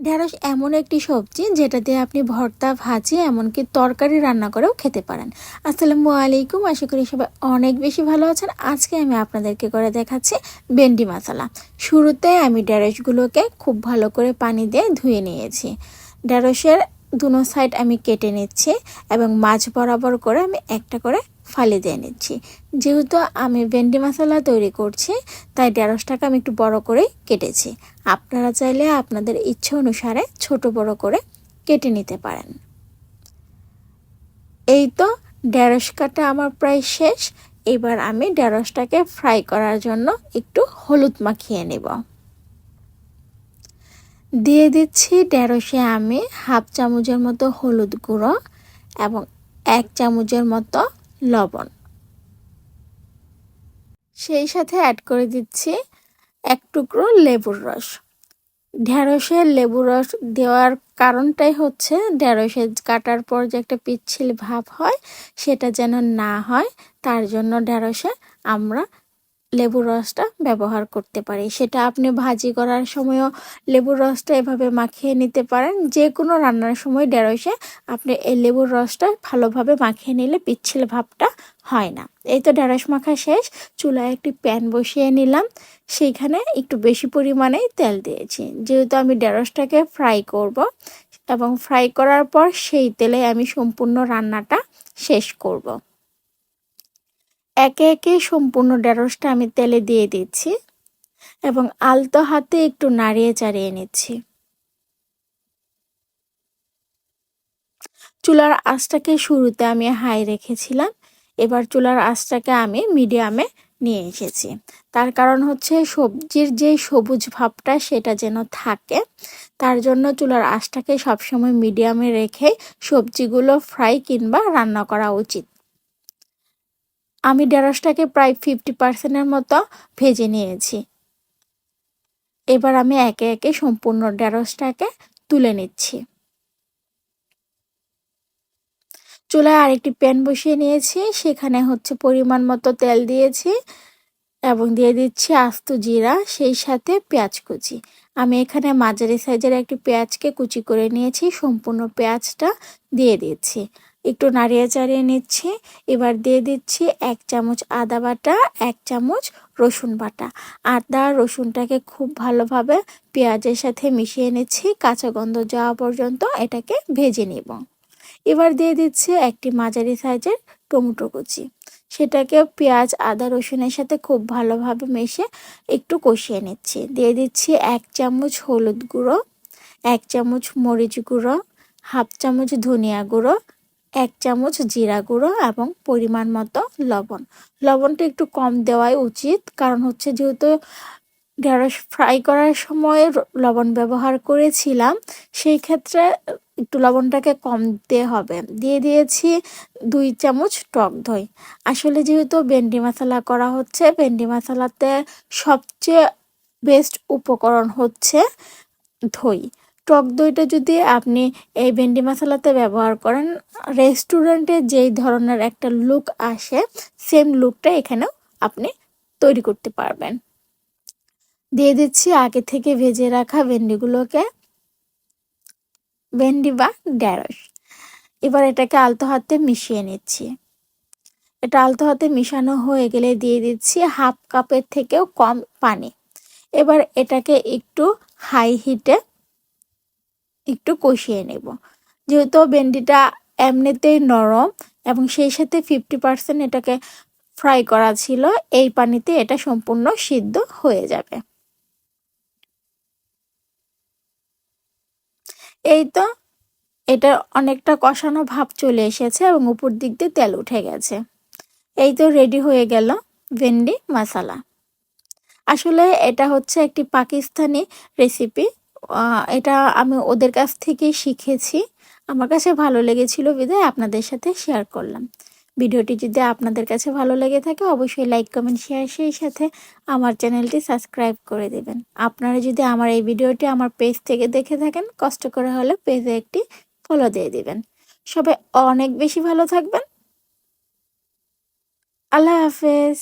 ঢেঁড়স এমন একটি সবজি যেটা দিয়ে আপনি ভর্তা, ভাজি, এমনকি তরকারি রান্না করেও খেতে পারেন। আসসালামু আলাইকুম। আশা করি সবাই অনেক বেশি ভালো আছেন। আজকে আমি আপনাদেরকে করে দেখাচ্ছি ভেন্ডি মশলা। শুরুতে আমি ঢেঁড়সগুলোকে খুব ভালো করে পানি দিয়ে ধুয়ে নিয়েছি। ঢেঁড়সের দুনো সাইড আমি কেটে নিচ্ছি এবং মাছ বরাবর করে আমি একটা করে ফালি দিয়ে নিচ্ছি। যেহেতু আমি ভেন্ডি মশলা তৈরি করছি, তাই ঢেঁড়সটাকে আমি একটু বড় করেই কেটেছি। আপনারা চাইলে আপনাদের ইচ্ছে অনুসারে ছোট বড় করে কেটে নিতে পারেন। এই তো ঢেঁড়স কাটা আমার প্রায় শেষ। এবার আমি ঢেঁড়সটাকে ফ্রাই করার জন্য একটু হলুদ মাখিয়ে নেব। দিয়ে দিচ্ছি ঢেঁড়সে আমি হাফ চামচের মতো হলুদ গুঁড়ো এবং এক চামচের মতো লবণ। সেই সাথে অ্যাড করে দিচ্ছি এক টুকরো লেবুর রস। ঢেঁড়সের লেবুর রস দেওয়ার কারণটাই হচ্ছে ঢ্যাঁড়সে কাটার পর যে একটা পিচ্ছিল ভাব হয়, সেটা যেন না হয়, তার জন্য ঢেঁড়সে আমরা লেবুর রসটা ব্যবহার করতে পারি। সেটা আপনি ভাজি করার সময়ও লেবুর রসটা এভাবে মাখিয়ে নিতে পারেন। যে কোনো রান্নার সময় ঢেঁড়সে আপনি এই লেবুর রসটা ভালোভাবে মাখিয়ে নিলে পিচ্ছিল ভাবটা হয় না। এই তো ঢেঁড়স মাখা শেষ। চুলায় একটি প্যান বসিয়ে নিলাম। সেইখানে একটু বেশি পরিমাণেই তেল দিয়েছি। যেহেতু আমি ঢেঁড়সটাকে ফ্রাই করব এবং ফ্রাই করার পর সেই তেলে আমি সম্পূর্ণ রান্নাটা শেষ করব। একে একে সম্পূর্ণ ঢেঁড়সটা আমি তেলে দিয়ে দিচ্ছি এবং আলতো হাতে একটু নাড়িয়ে চাড়িয়ে নিচ্ছি। চুলার আঁচটাকে শুরুতে আমি হাই রেখেছিলাম, এবার চুলার আঁচটাকে আমি মিডিয়ামে নিয়ে এসেছি। তার কারণ হচ্ছে সবজির যে সবুজ ভাবটা সেটা যেন থাকে, তার জন্য চুলার আঁচটাকে সবসময় মিডিয়ামে রেখে সবজিগুলো ফ্রাই কিংবা রান্না করা উচিত। আমি ঢেঁড়সটাকে প্রায় ফিফটি পার্সেন্টের মতো ভেজে নিয়েছি। এবার আমি একে একে সম্পূর্ণ ঢেঁড়সটাকে তুলে নিচ্ছি। চুলায় আরেকটি প্যান বসিয়ে নিয়েছি, সেখানে হচ্ছে পরিমাণ মতো তেল দিয়েছি এবং দিয়ে দিচ্ছি আস্ত জিরা, সেই সাথে পেঁয়াজ কুচি। আমি এখানে মাঝারি সাইজের একটি পেঁয়াজকে কুচি করে নিয়েছি, সম্পূর্ণ পেঁয়াজটা দিয়ে দিচ্ছি একটু নাড়িয়ে চাড়িয়ে নিচ্ছি। এবার দিয়ে দিচ্ছি এক চামচ আদা বাটা, এক চামচ রসুন বাটা। আদা, রসুনটাকে খুব ভালোভাবে পেঁয়াজের সাথে মিশিয়ে নিচ্ছি, কাঁচা গন্ধ যাওয়া পর্যন্ত এটাকে ভেজে নিব। এবার দিয়ে দিচ্ছি একটি মাঝারি সাইজের টমেটো কুচি। সেটাকে পেঁয়াজ, আদা, রসুনের সাথে খুব ভালোভাবে মেশে একটু কষিয়ে নিচ্ছি। দিয়ে দিচ্ছি এক চামচ হলুদ গুঁড়ো, এক চামচ মরিচ গুঁড়ো, হাফ চামচ ধনিয়া গুঁড়ো এক চামচ জিরা গুঁড়ো এবং পরিমাণ মতো লবণ। লবণটা একটু কম দেওয়াই উচিত, কারণ হচ্ছে যেহেতু ঢেঁড়স ফ্রাই করার সময় লবণ ব্যবহার করেছিলাম, সেই ক্ষেত্রে একটু লবণটাকে কম দিতে হবে। দিয়ে দিয়েছি দুই চামচ টক দই। আসলে যেহেতু ভেন্ডি মশলা করা হচ্ছে, ভেন্ডি মশলাতে সবচেয়ে বেস্ট উপকরণ হচ্ছে দই। টক দইটা যদি আপনি এই ভেন্ডি মশলাতে ব্যবহার করেন, রেস্টুরেন্টে যেই ধরনের একটা লুক আসে, সেম লুকটা এখানেও আপনি তৈরি করতে পারবেন। দিয়ে দিচ্ছি আগে থেকে ভেজে রাখা ভেন্ডিগুলোকে। ভেন্ডি বা ঢ্যাঁড়স। এবার এটাকে আলতো হাতে মিশিয়ে নিচ্ছি। এটা আলতো হাতে মিশানো হয়ে গেলে দিয়ে দিচ্ছি হাফ কাপের থেকেও কম পানি। এবার এটাকে একটু হাই হিটে একটু কষিয়ে নেব। যেহেতু ভেন্ডিটা এমনিতেই নরম এবং সেই সাথে ফিফটি পার্সেন্ট এটাকে ফ্রাই করা ছিল, এই পানিতে এটা সম্পূর্ণ সিদ্ধ হয়ে যাবে। এই তো এটা অনেকটা কষানো ভাব চলে এসেছে এবং উপর দিক দিয়ে তেল উঠে গেছে। এই তো রেডি হয়ে গেল ভেন্ডি মশালা। আসলে এটা হচ্ছে একটি পাকিস্তানি রেসিপি এটা আমি ওদের কাছ থেকেই শিখেছি। আমার কাছে ভালো লেগেছিল বিদায়, আপনাদের সাথে শেয়ার করলাম। ভিডিওটি যদি আপনাদের কাছে ভালো লেগে থাকে, অবশ্যই লাইক কমেন্ট শেয়ার সেই সাথে আমার চ্যানেলটি সাবস্ক্রাইব করে দেবেন। আপনারা যদি আমার এই ভিডিওটি আমার পেজ থেকে দেখে থাকেন, কষ্ট করে হলে পেজে একটি ফলো দিয়ে দিবেন। সবাই অনেক বেশি ভালো থাকবেন। আল্লাহ হাফেজ।